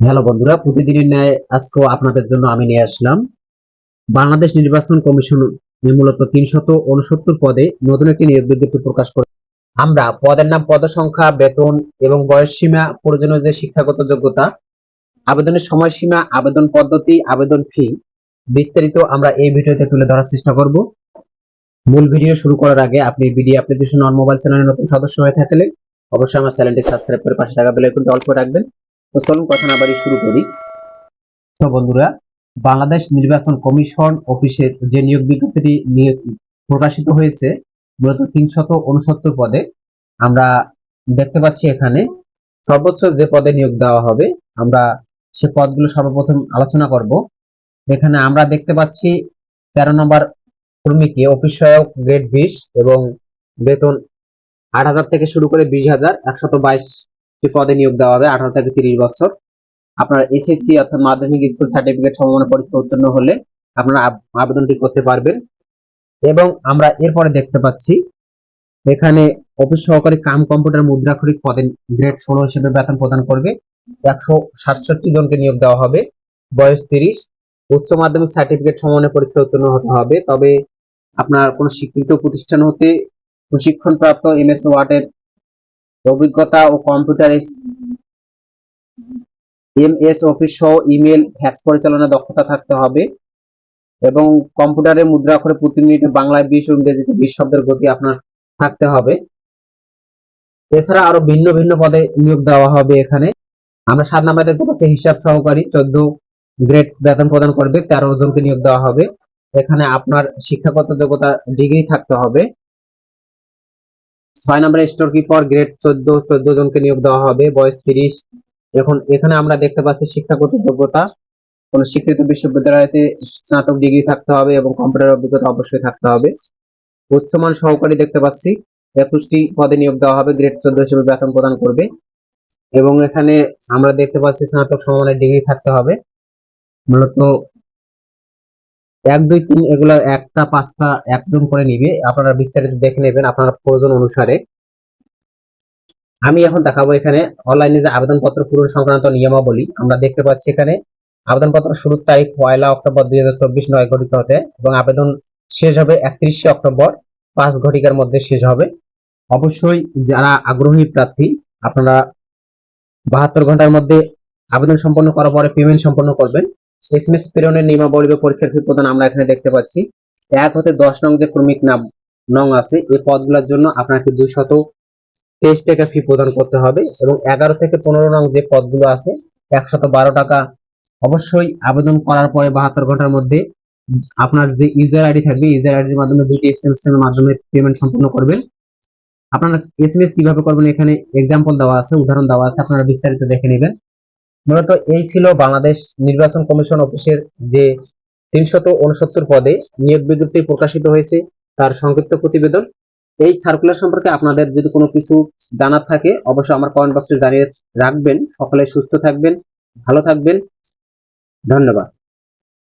Hello বন্ধুরা, প্রতিদিনের ন্যায় আজকেও আপনাদের জন্য আমি নিয়ে আসলাম বাংলাদেশ নির্বাচন কমিশন মূলত তিনশত উনসত্তর পদে নতুন একটি নিয়োগ বিজ্ঞপ্তি প্রকাশ করে। আমরা পদের নাম পদ সংখ্যা, বেতন এবং বয়স সীমা, প্রয়োজনীয় যে শিক্ষাগত যোগ্যতা, আবেদনের সময়সীমা, আবেদন পদ্ধতি, আবেদন ফি বিস্তারিত আমরা এই ভিডিওতে তুলে ধরার চেষ্টা করব। মূল ভিডিও শুরু করার আগে আপনি বিডি অ্যাপ্লিকেশন অন মোবাইল চ্যানেলের নতুন সদস্য হয়ে থাকলে অবশ্যই আমার চ্যানেলটি সাবস্ক্রাইব করে পাশে থাকা বেল আইকনটি অল করে রাখবেন। তো চলুন কথা না বাড়ি শুরু করি। তো বন্ধুরা, বাংলাদেশ নির্বাচন কমিশন অফিসের যে নিয়োগ বিজ্ঞপ্তিটি প্রকাশিত হয়েছে, মূলত তিনশত উনসত্তর পদে, আমরা দেখতে পাচ্ছি এখানে সর্বোচ্চ যে পদে নিয়োগ দেওয়া হবে, আমরা সে পদগুলো সর্বপ্রথম আলোচনা করব। এখানে আমরা দেখতে পাচ্ছি তেরো নম্বর কর্মীকে অফিস সহায়ক গ্রেড বিশ এবং বেতন আট হাজার থেকে শুরু করে বিশ হাজার একশত বাইশ পদে নিয়োগ দেওয়া হবে আঠারো থেকে তিরিশ বছর। আপনার এসএসসি অর্থাৎ মাধ্যমিক স্কুল সার্টিফিকেট সমমানের পরীক্ষা উত্তীর্ণ হলে আপনারা আবেদনটি করতে পারবেন। এবং আমরা এরপরে দেখতে পাচ্ছি, এখানে অফিস সহকারী কাম কম্পিউটার মুদ্রাক্ষরিক পদে গ্রেড ষোলো হিসেবে বেতন প্রদান করবে। একশো সাতষট্টি জনকে নিয়োগ দেওয়া হবে। বয়স তিরিশ। উচ্চ মাধ্যমিক সার্টিফিকেট সমমানের পরীক্ষা উত্তীর্ণ হতে হবে। তবে আপনার কোন স্বীকৃত প্রতিষ্ঠান হতে প্রশিক্ষণপ্রাপ্ত এমএস ওয়ার্ডের অভিজ্ঞতা ও কম্পিউটার এমএস অফিস সহ ইমেল ফ্যাক্স পরিচালনা দক্ষতা থাকতে হবে এবং কম্পিউটারে মুদ্রা করে প্রতি মিনিটে বাংলায় বিশ ও ইংরেজিতে বিশ শব্দের গতি আপনার থাকতে হবে। এছাড়া আরও ভিন্ন ভিন্ন পদে নিয়োগ দেওয়া হবে এখানে। আমরা সাত নাম্বার দেখতে পাচ্ছি হিসাব সহকারী, চোদ্দ গ্রেড বেতন প্রদান করবে, তেরো জনকে নিয়োগ দেওয়া হবে। এখানে আপনার শিক্ষাগত যোগ্যতা ডিগ্রি থাকতে হবে। ছয় নম্বরে স্টোর কিপার গ্রেড চোদ্দ চোদ্দ জনকে নিয়োগ দেওয়া হবে, বয়স তিরিশ। এখন এখানে আমরা দেখতে পাচ্ছি শিক্ষাগত যোগ্যতা। কোন স্বীকৃত বিশ্ববিদ্যালয়তে স্নাতক ডিগ্রি থাকতে হবে এবং কম্পিউটার অভিজ্ঞতা অবশ্যই থাকতে হবে। উচ্চমান সহকারী দেখতে পাচ্ছি, একুশটি পদে নিয়োগ দেওয়া হবে গ্রেড চোদ্দ হিসেবে বেতন প্রদান করবে। এবং এখানে আমরা দেখতে পাচ্ছি স্নাতক সমমানের ডিগ্রি থাকতে হবে। মূলত এক, দুই, তিন এগুলা একটা, পাঁচটা, একজন করে নিবে। আপনারা বিস্তারিত দেখে নেবেন আপনার প্রয়োজন অনুসারে। আমি এখন দেখাবো এখানে অনলাইনে যে আবেদনপত্র পূরণ সংক্রান্ত নিয়মাবলী। আমরা দেখতে পাচ্ছি এখানে আবেদনপত্র শুরুর তারিখ পয়লা অক্টোবর দুই হাজার চব্বিশ নয় ঘটিত হতে এবং আবেদন শেষ হবে একত্রিশে অক্টোবর পাঁচ ঘটিকার মধ্যে শেষ হবে। অবশ্যই যারা আগ্রহী প্রার্থী, আপনারা বাহাত্তর ঘণ্টার মধ্যে আবেদন সম্পন্ন করার পরে পেমেন্ট সম্পন্ন করবেন। এস এম এস প্রেরণের নিয়মাবলী বা পরীক্ষার ফি প্রদান আমরা এখানে দেখতে পাচ্ছি। এক হতে দশ নং যে ক্রমিক নাম, নং আছে, এই পদগুলোর জন্য আপনাকে দুইশত তেইশ টাকা ফি প্রদান করতে হবে এবং এগারো থেকে পনেরো নং যে পদগুলো আছে, একশত বারো টাকা অবশ্যই আবেদন করার পরে বাহাত্তর ঘণ্টার মধ্যে আপনার যে ইউজার আইডি থাকবে ইউজার আইডির মাধ্যমে দুইটি এস এম এর মাধ্যমে পেমেন্ট সম্পন্ন করবেন। আপনারা এস এম এস কীভাবে করবেন, এখানে এক্সাম্পল দেওয়া আছে, উদাহরণ দেওয়া আছে, আপনারা বিস্তারিত দেখে নেবেন। মূলত এই ছিল বাংলাদেশ নির্বাচন কমিশন অফিসের যে তিনশত উনসত্তর পদে নিয়োগ বিজ্ঞপ্তি প্রকাশিত হয়েছে, তার সংক্ষিপ্ত প্রতিবেদন। এই সার্কুলার সম্পর্কে আপনাদের যদি কোনো কিছু জানার থাকে, অবশ্যই আমার কমেন্ট বক্সে জানিয়ে রাখবেন। সকলে সুস্থ থাকবেন, ভালো থাকবেন। ধন্যবাদ।